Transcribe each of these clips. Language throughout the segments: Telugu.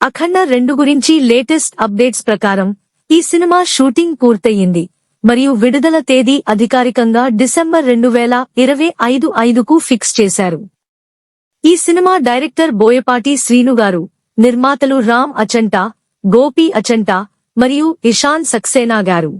అఖండ రెండు గురించి లేటెస్ట్ అప్డేట్స్ ప్రకారం ఈ సినిమా షూటింగ్ పూర్తయింది మరియు విడుదల తేదీ అధికారికంగా డిసెంబర్ రెండు వేల ఇరవై ఐదు ఐదుకు ఫిక్స్ చేశారు. ఈ సినిమా డైరెక్టర్ బోయపాటి శ్రీను గారు నిర్మాతలు రామ్ అచంటా గోపి అచంటా మరియు ఇషాన్ సక్సేనా గారు.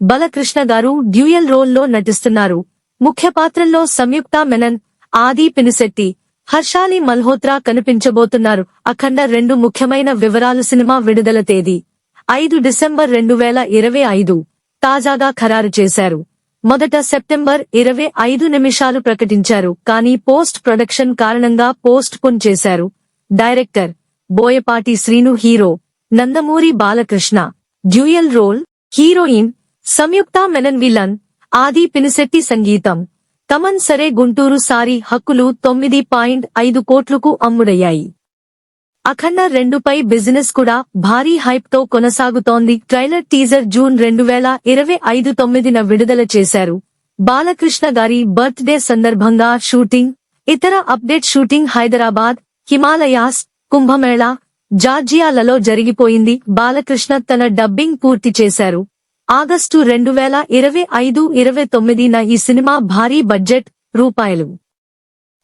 బలకృష్ణ గారు డ్యూయల్ రోల్లో నటిస్తున్నారు. ముఖ్య పాత్రల్లో సంయుక్త మెనన్ ఆది పినిశెట్టి హర్షాలి మల్హోత్రా కనిపించబోతున్నారు. అఖండ రెండు ముఖ్యమైన వివరాలు సినిమా విడుదల తేదీ. ఐదు డిసెంబర్ రెండు వేల ఇరవై ఐదు. తాజాగా ఖరారు చేశారు. మొదట సెప్టెంబర్ ఇరవై ఐదు నిమిషాలు ప్రకటించారు. కానీ పోస్ట్ ప్రొడక్షన్ కారణంగా పోస్ట్ పోన్ చేశారు. Director Boyapati Srinu hero Nandamuri Balakrishna. Dual role heroine Samyuktha Menon villain Aadhi Pinisetty సంగీతం. తమన్ సరే గుంటూరు సారి హక్కులు తొమ్మిది పాయింట్ ఐదు కోట్లకు అమ్ముడయ్యాయి. అఖండ రెండుపై బిజినెస్ కూడా భారీ హైప్తో కొనసాగుతోంది. ట్రైలర్ టీజర్ జూన్ రెండు వేల ఇరవై ఐదు తొమ్మిదిన విడుదల చేశారు. బాలకృష్ణ గారి బర్త్ డే సందర్భంగా షూటింగ్ ఇతర అప్డేట్ షూటింగ్ హైదరాబాద్ హిమాలయాస్ కుంభమేళా జార్జియాలలో జరిగిపోయింది. బాలకృష్ణ తన డబ్బింగ్ పూర్తి చేశారు. ఆగస్టు రెండు వేల ఇరవై ఐదు ఇరవై తొమ్మిదిన ఈ సినిమా భారీ బడ్జెట్ రూపాయలు.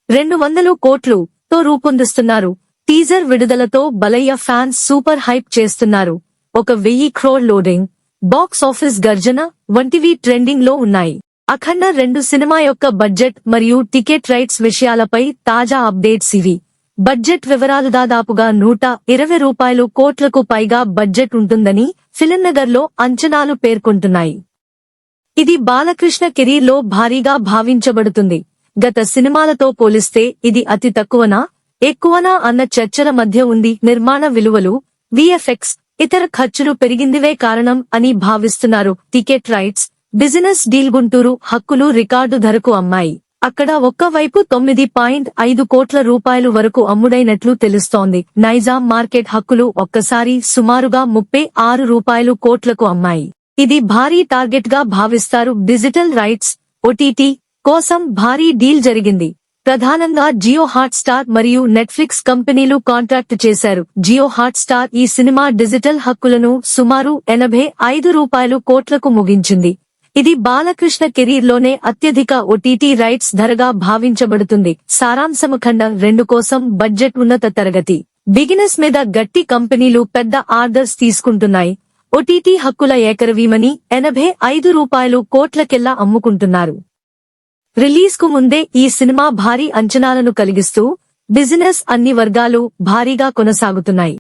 రెండు వందలు కోట్లు తో రూపొందిస్తున్నారు. టీజర్ విడుదలతో బలయ్య ఫ్యాన్స్ సూపర్ హైప్ చేస్తున్నారు. ఒక వెయ్యి క్రోడ్ లోడింగ్ బాక్స్ ఆఫీస్ గర్జన వంటివి ట్రెండింగ్లో ఉన్నాయి. అఖండ రెండు సినిమా యొక్క బడ్జెట్ మరియు టికెట్ రైట్స్ విషయాలపై తాజా అప్డేట్స్ ఇవి. బడ్జెట్ వివరాలు దాదాపుగా నూట ఇరవై రూపాయలు కోట్లకు పైగా బడ్జెట్ ఉంటుందని ఫిలింనగర్ అంచనాలు పేర్కొంటున్నాయి. ఇది బాలకృష్ణ కెరీర్లో భారీగా భావించబడుతుంది. గత సినిమాలతో పోలిస్తే ఇది అతి తక్కువనా ఎక్కువనా అన్న చర్చల మధ్య ఉంది నిర్మాణ విలువలు విఎఫ్ఎక్స్ ఇతర ఖర్చులు పెరిగిందివే కారణం అని భావిస్తున్నారు ticket rights business deal Guntur హక్కులు రికార్డు ధరకు అమ్మాయి. అక్కడ ఒక్కవైపు తొమ్మిది పాయింట్ ఐదు కోట్ల రూపాయలు వరకు అమ్ముడైనట్లు తెలుస్తోంది. నైజాం మార్కెట్ హక్కులు ఒక్కసారి సుమారుగా ముప్పై ఆరు రూపాయలు కోట్లకు అమ్మాయి. ఇది భారీ టార్గెట్గా భావిస్తారు డిజిటల్ రైట్స్ ఓటీటీ కోసం భారీ డీల్ జరిగింది. ప్రధానంగా జియో హాట్ స్టార్ మరియు నెట్ఫ్లిక్స్ కంపెనీలు కాంట్రాక్ట్ చేశారు. జియో హాట్ స్టార్ ఈ సినిమా డిజిటల్ హక్కులను సుమారు ఎనభై ఐదు రూపాయలు కోట్లకు ముగించింది. ఇది బాలకృష్ణ కెరీర్లోనే అత్యధిక ఓటీటీ రైట్స్ ధరగా భావించబడుతుంది. సారాంశము ఖండ రెండు కోసం బడ్జెట్ ఉన్నత తరగతి. బిగినెస్ మీద గట్టి కంపెనీలు పెద్ద ఆర్డర్స్ తీసుకుంటున్నాయి. ఓటీటీ హక్కుల ఏకరవీమని ఎనభై ఐదు రూపాయలు కోట్లకెల్లా అమ్ముకుంటున్నారు. రిలీజ్కు ముందే ఈ సినిమా భారీ అంచనాలను కలిగిస్తూ బిజినెస్ అన్ని వర్గాలు భారీగా కొనసాగుతున్నాయి.